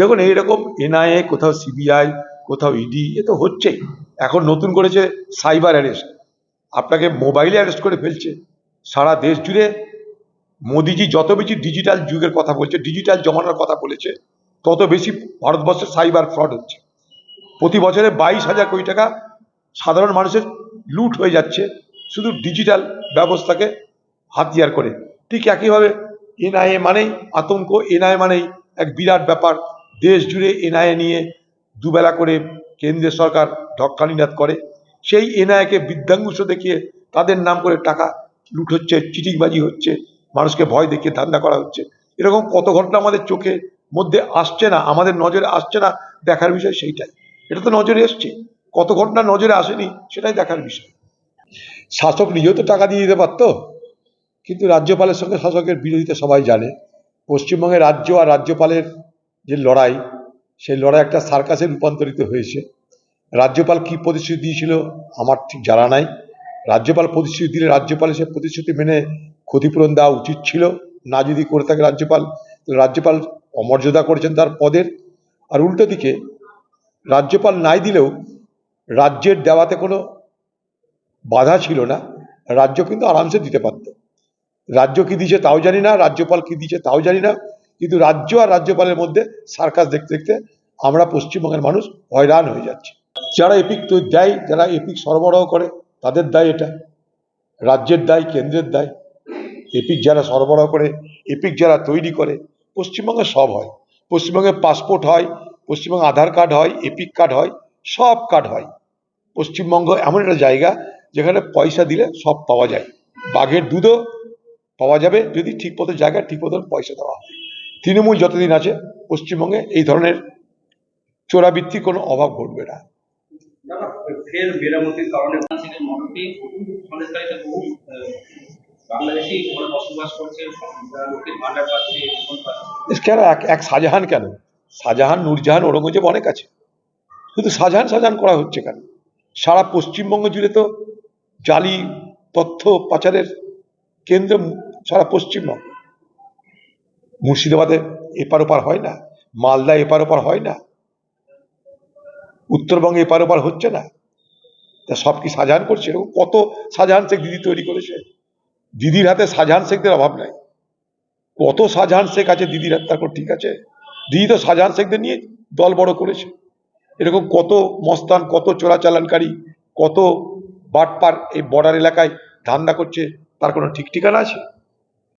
দেখুন, এইরকম এনআইএ কোথাও সিবিআই কোথাও ইডি এ তো হচ্ছেই। এখন নতুন করেছে সাইবার অ্যারেস্ট। আপনাকে মোবাইলে অ্যারেস্ট করে ফেলছে। সারা দেশ জুড়ে মোদিজি যত বেশি ডিজিটাল যুগের কথা বলছে, ডিজিটাল জমানার কথা বলেছে, তত বেশি ভারতবর্ষে সাইবার ফ্রড হচ্ছে। প্রতি বছরে বাইশ হাজার কোটি টাকা সাধারণ মানুষের লুট হয়ে যাচ্ছে শুধু ডিজিটাল ব্যবস্থাকে হাতিয়ার করে। ঠিক একইভাবে এনআইএ মানেই আতঙ্ক এনআইএ মানেই এক বিরাট ব্যাপার। দেশ জুড়ে এনআইএ নিয়ে দুবেলা করে কেন্দ্রীয় সরকার ঢক্কানিনাদ করে। সেই এনআইএকে বৃদ্ধাঙ্গুষ দেখিয়ে তাদের নাম করে টাকা লুট হচ্ছে, চিটিংবাজি হচ্ছে, মানুষকে ভয় দেখিয়ে ধান্দা করা হচ্ছে। এরকম কত ঘটনা আমাদের চোখে মধ্যে আসছে না, আমাদের নজরে আসছে না, দেখার বিষয় সেইটাই। এটা তো নজরে এসছে। কত ঘটনা নজরে আসেনি, সেটাই দেখার বিষয়। শাসক নিজেও তো টাকা দিয়ে দিতে পারতো, কিন্তু রাজ্যপালের সঙ্গে শাসকের বিরোধিতা সবাই জানে। পশ্চিমবঙ্গের রাজ্য আর রাজ্যপালের যে লড়াই, সেই লড়াই একটা সার্কাসে রূপান্তরিত হয়েছে। রাজ্যপাল কি প্রতিশ্রুতি দিয়েছিল আমার ঠিক জানা নাই। রাজ্যপাল প্রতিশ্রুতি দিলে রাজ্যপালের সে প্রতিশ্রুতি মেনে ক্ষতিপূরণ দেওয়া উচিত ছিল। না যদি করে থাকে রাজ্যপাল, তাহলে রাজ্যপাল অমর্যাদা করেছেন তার পদের। আর উল্টো দিকে, রাজ্যপাল নাই দিলেও রাজ্যের দেওয়াতে কোনো বাধা ছিল না। রাজ্য কিন্তু আরামসে দিতে পারত। রাজ্য কি দিয়েছে তাও জানি না, রাজ্যপাল কি দিয়েছে তাও জানি না, কিন্তু রাজ্য আর রাজ্যপালের মধ্যে সার্কাস দেখতে দেখতে আমরা পশ্চিমবঙ্গের মানুষ হয়রান হয়ে যাচ্ছে। যারা এপিক তো দেয়, যারা এপিক সরবরাহ করে, তাদের দায় এটা। রাজ্যের দায়, কেন্দ্রের দায়। এপিক যারা সরবরাহ করে, এপিক যারা তৈরি করে, পশ্চিমবঙ্গে সব হয়। পশ্চিমবঙ্গে পাসপোর্ট হয়, পশ্চিমবঙ্গে আধার কার্ড হয়, এপিক কার্ড হয়, সব কার্ড হয়। পশ্চিমবঙ্গ এমন একটা জায়গা যেখানে পয়সা দিলে সব পাওয়া যায়। বাঘের দুধও পাওয়া যাবে যদি ঠিক মতো জায়গায় ঠিক মতন পয়সা দেওয়া হয়। তৃণমূল যতদিন আছে পশ্চিমবঙ্গে এই ধরনের চোরাবৃত্তির কোনো অভাব ঘটবে না। ফের মেরামতির কারণে মোটামুটি সন্দেশকারীতে বহু বাংলাদেশি বসবাস করছে যারা পাচ্ছে রেশন পাচ্ছে। এস কেন এক শাহজাহান কেন? শাহজাহান নূরজাহান ঔরঙ্গজেব অনেক আছে। শুধু শাহজাহান শাহজাহান করা হচ্ছে কেন? সারা পশ্চিমবঙ্গ জুড়ে তো জালি তথ্য পাচারের কেন্দ্র সারা পশ্চিমবঙ্গ। মুর্শিদাবাদে এপার ওপার হয় না মালদা এপার ওপার হয় না, উত্তরবঙ্গে এপার ওপার হচ্ছে না। তা সব কি শাহজাহান করছে? এরকম কত শাহজাহান শেখ দিদি তৈরি করেছে? দিদির হাতে শাহজাহান শেখদের অভাব নাই। কত শাহজাহান শেখ আছে দিদির হাতে? তারপর ঠিক আছে? দিদি তো শাহজাহান শেখদের নিয়ে দল বড় করেছে। এরকম কত মস্তান, কত চোরাচালানকারী কত বাটপার এই বর্ডার এলাকায় ধান্দা করছে, তার কোনো ঠিক ঠিকানা আছে?